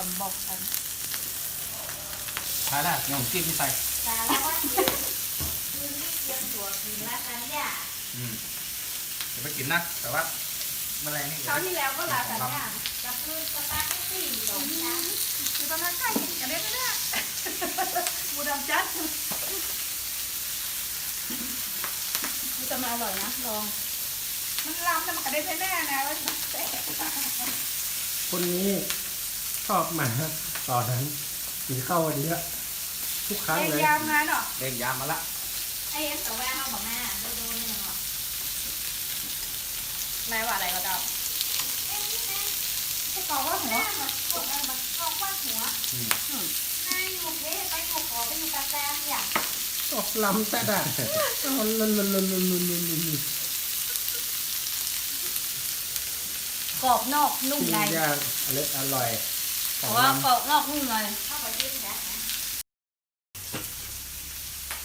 กับบอกกันท้ายแล้วเนี่ยผมจิ้มที่ใส่สารวัตรคือคือนี่เตรียมตัวกินแล้วกันเนี่ยอืมเดี๋ยวไปกินนะ แต่ว่าแมลงนี่คราวที่แล้วก็ลากันครับเนี่ยกับคือสปาเกตตี้สองชั้นคือตอนนั้นใกล้กินกันได้ไหมเนี่ยหมูดำจัดมันจะมาอร่อยนะลอง มันล้ำแต่มันกระเด็นแน่ๆนะแล้วมันเตะคนนี้ช อบมาตอนนั้นกินข้าววันนี้อะทุกครั้งเลย ยามมาเนาะเด้งยามมาละไอ้แสกับแววเขาบอกแม่ดูดูนี่เนาะนายว่าอะไรก็ได้ไอ้กอกว่าหัวบอกแม่กกอกว่าหัวไอ้หมกเพ่ไปหมกขอไปอยู่กาแฟอย่างออกลำแต่ด่าลุนลุนลุนลุนลุนลุนลุนกรอบนอกนุ่มในย่างอร่อย เพของราะว่าลำกรอบนอกนุ่มในเข้าไปยืนแล้วนะ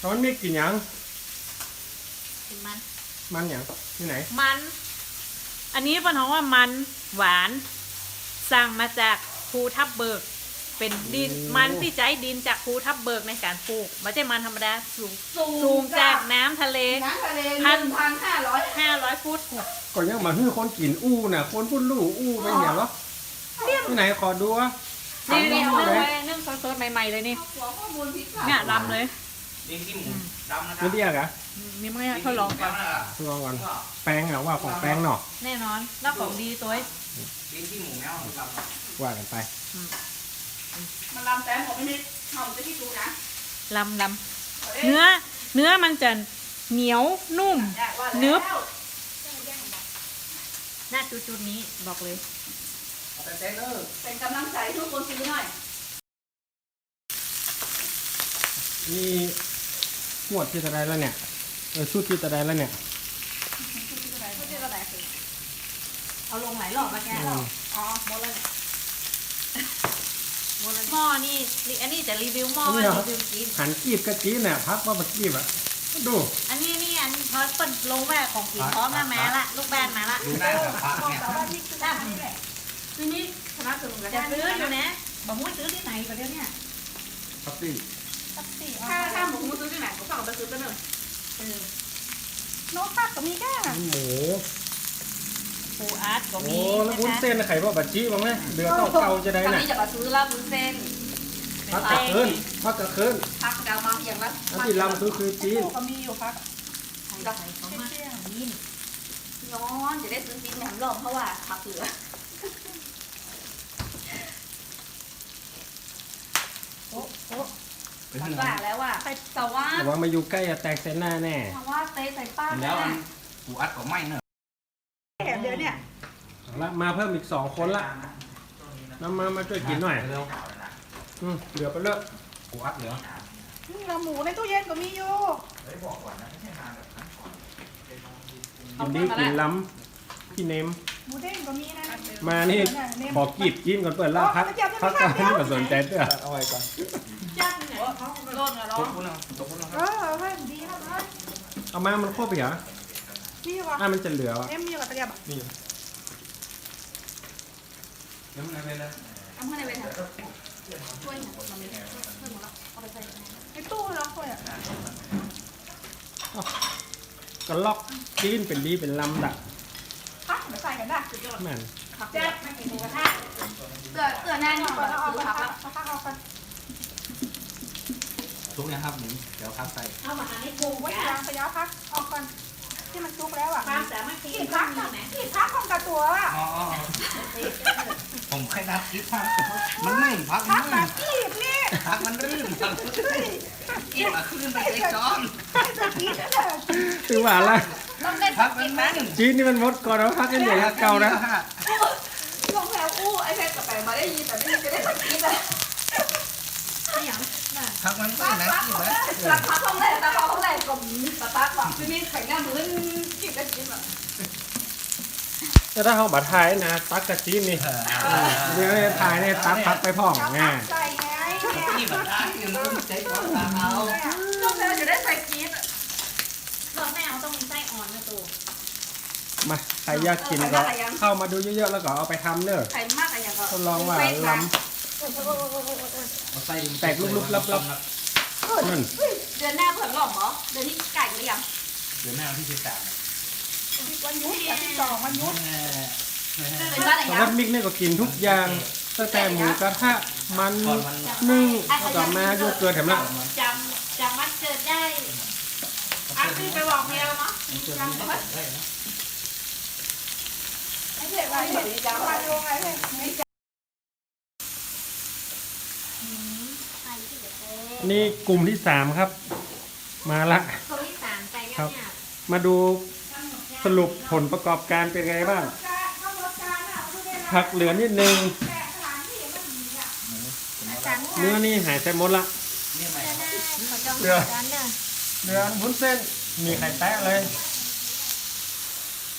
ตอนนี้กินหยังถึงมัน มันหยังที่ไหน มัน อันนี้เป็นของว่ามันหวานสั่งมาจากภูทับเบิก เป็นดินมันที่ใช้ดินจากภูทับเบิกในการปลูกไม่ใช่มันธรรมดาสูงสูงจากน้ำทะเล น้ำทะเลพัหนนึ่งพันห้าร้อย500ฟุตก็ยังมาฮื้อคนกินอู้น่ะ คนพูดลู่อู้ไปเหี่ยเหรอ ที่ไหนขอดูวะนี่นี่เอานึ่งเลยไว้นึ่งสดๆใหม่ๆเลยนี่หัวข้อมูลพิษเนี่ยลำเลยเด้งที่หมูดำนะครัไม่เรียกอะมีมั้ยทดลองก่อนทดลองก่อนแป้งอะว่าของแป้งเนาะแน่นอนแล้วของดีตัวเองเด้งที่หมูแมวดำว่ากันไปมันลำแต่ผมไม่มีหอมจะที่ดูนะลำลำเนื้อ เนื้อมันจะเหนียวนุ่มเนื้นึอบหน้าจุดๆนี้บอกเลย เอาไปเต้นเลยเป็นกำลังใจให้ทุกคนซื้อหน่อยนี่หมวดที่จะได้แล้วเนี่ยเออชุดที่จะได้แล้วเนี่ยไม่ใช่กระแดกสิเอาลงหลายรอบมาแกอืมอ๋อหมดแล้วเนี่ยหม้อนี่นี่อันนี้จะรีวิวหม้ออันนี้ว่าเหรอรีวิวกิน หันกีบกะจีเนี่ยพักว่ามากีบอะดูอันนี้นี่อันพอเปิดลงแม่ของกินพร้อมมาแม่ละลูกบ้านมาละดูหน้ากับพระบอกเนี่ยแต่ว่า ที่คือด้านนี้แหละทีนี้คณะสนุกกับจะด้านซื้นี้ออยู่นะนะบอกมุ้ยซื้อที่ไหนประเดี๋ยวเนี้ยครับพี่ถ้าถ้าหมูซื้อที่ไหนก็ต้องเอาไปซื้อกันหนึ่งเออโน้ตปักก็มีแค่หมูปูอาร์ตก็โอ้มีแล้ววุ้นนะคะเส้นน่ะไข่พ่อบัดจี้บ้างไหมเดือดต้องเกาจะได้ตอนน่ะนี้จะมาซื้อลาบวุ้นเส้นพักกะเคินพักกะเคินพักเดามาอย่างละอันที่ลำคือคือจีนก็มีอยู่พักใส่ใส่เขามายินย้อนจะได้ซื้อซีนแหนมรอบเพราะว่าผักเหลือ โอ้โอ้ เป็น มันเนื้อว่าแล้วว่าแต่ว่าแต่ว่ามาอยู่ใกล้อะแตกเส้นหน้าแน่แต่ว่าเตใส่ป้าแล้วอันปูอัดก็ไม่เนอะแถมเดียวเนี่ยเอาละมาเพิ่มอีกสองคนละน้ำมามาช่วยกินหน่อยเร็วอืมเหลือไปเลอะปูอัดเหลือนี่เราหมูในตู้เย็นก็มีอยู่กินดีกินล้ำพี่เนม หมูเด้งก็มีนะมานี่ขอกีบกินก่อนเปิดลาบพักพักกันที่มาสนใจเด้อเอาไว้ก่อนย่างไหนเขาโดนอะเนาะตกพุ่นเอาตกพุ่นเอาคเอรับอให้ดีครับเอ้ยเอามา มันครบไปเหรอนี่วะอะมันจะเหลือวะเอ็มมีกับตะเกียบนี่เดี๋ยวมันอะไรเลยทำข้างในเป็นช่วยหน่อยมันมีช่วยหมดแล้วเอาไปใส่ในตู้เนาะช่วยอะก็ล็อกจีนเป็นดีเป็นลำดักพัก มาใส่กันได้สุดยอดแม่นผักแจ๊บไม่กินหมูกระทะเสื้อเสื้อหน้านี่ก็เอาไปพักเอาพักเอาไปทุกอย่างครับหมูเดี๋ยวครับใส่เอามาให้หมูไว้ยางไปยาพักออกก่อนที่มันซุกแล้วอะความสามัคคีที่พักอะที่พักของกระตัวอะอ๋ออ๋ออ๋อผมแค่นับคิดพักมันไม่พักพัมักนแบไม่บกีบนี่พักมันรื่นพักมันรื่นกินมาขึ้นไปเล็กจอมจะกีบเลยถือว่าละ ต้องเล่นพักมันนั่นจีนนี่มันหมดก่อนแล้วพักกันใหญ่เก่านะลงแล้วอู้ไอ้เพชรกับแปงมาได้ยินแต่ไม่ยินจะได้สักกีบเลยพักมันไม่นะกินไหมราคาเท่าไหร่ราคาเท่าไหร่ก็มีสตาร์ทแบบไม่มีแข่งหน้ามือกีบกันกีบอะแต่ถ้าเขาบัดทายนะ ตักกะจีนนี่เดี๋ยวเนี่ยทายเนี่ยตักพักไปพ่องแง่ใส่ไงที่แบบได้ยังต้องใช้ก้อนตาเอาต้องเธอจะได้ใส่กีบ รอบแม่เอาต้องมีไส้อ่อนนะตู มาใครอยากกินก็เข้ามาดูเยอะๆแล้วก็เอาไปทำเนอะไข่มากอะไรอย่างก็ทดลองว่าลเอาไส้แตกลุกๆลับนั่นเดือนหน้าเผื่อหลอกเหรอเดือนที่ไก่หรือยังเดี๋ยวหน้าที่สิบสามวันหยุดวันที่สองวันหยุดเป็นบ้านอะไรสยัวังสดมิกเนี่ยก็กินทุกอย่างตั้งแต่หมูกระทะมันนึ่งต่อมาโยเกิร์ตแถมละจำจำวัดเกิดได้อะพี่ไปบอกเมียแล้วเนาะจำได้นะไอ้เด็กว่าเด็ นี่กลุ่มที่สามครับ มาละ คนที่สามใจครัยังบเนี่ยมาดูสรุปผลประกอบการเป็นไงบ้างเข้ารถการอะดูได้ผักเหลือนิดนึงแกะสถานที่มันมีอะอาจารย์เนื้อนี่หายไปหมดละนี่ไหมจะได้ขอจองเดี๋ยวร้านเนี่ยเหลือวุ้นเส้น มีไข่แตะเลย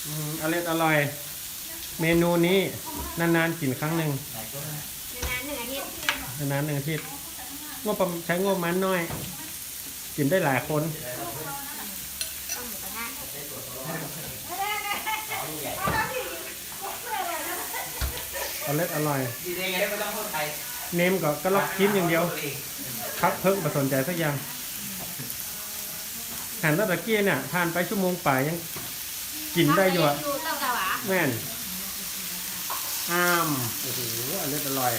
อืมอร่อยอร่อย เมนูนี้นานๆกินครั้งหนึ่งไหนก็ได้ในนั้นหนึ่งอาทิตย์นานๆหนึ่งอาทิตย์งบประมาณใช้งบประมันน้อย กินได้หลายคนต้องหมูกระทะอร่อยอร่อย ดีได้ไงไม่ต้องพูดไทยเนมก็ก็ล็อกชิ้นอย่างเดียวพักเพิ่งประสนใจสักอย่างหันตะตะเกียเนี่ยผ่านไปชั่วโมงป่ายยังกินได้อยู่อะดูเต้ากับหวาแม่น อ้ามโอ้โหอร่อยอร่อย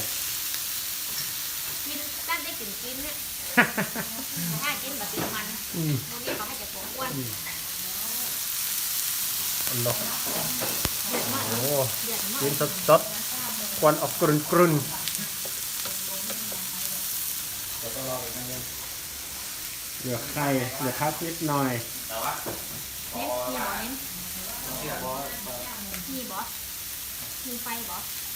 กินตั้งได้กินกินเนี่ยถ้ากินแบบติดมันอืมตรงนี้เขาให้จะปวดอ้วนอร่อยเดือดมากโอ้โหเดือดมากกินสดสดๆควันออกกรุนกรุนเหลือไข่เหลือพักนิดหน่อย แต่ว่าเน้นมีบ่เน้นเชื่อ ว่ามีบ่มีไฟบ่เ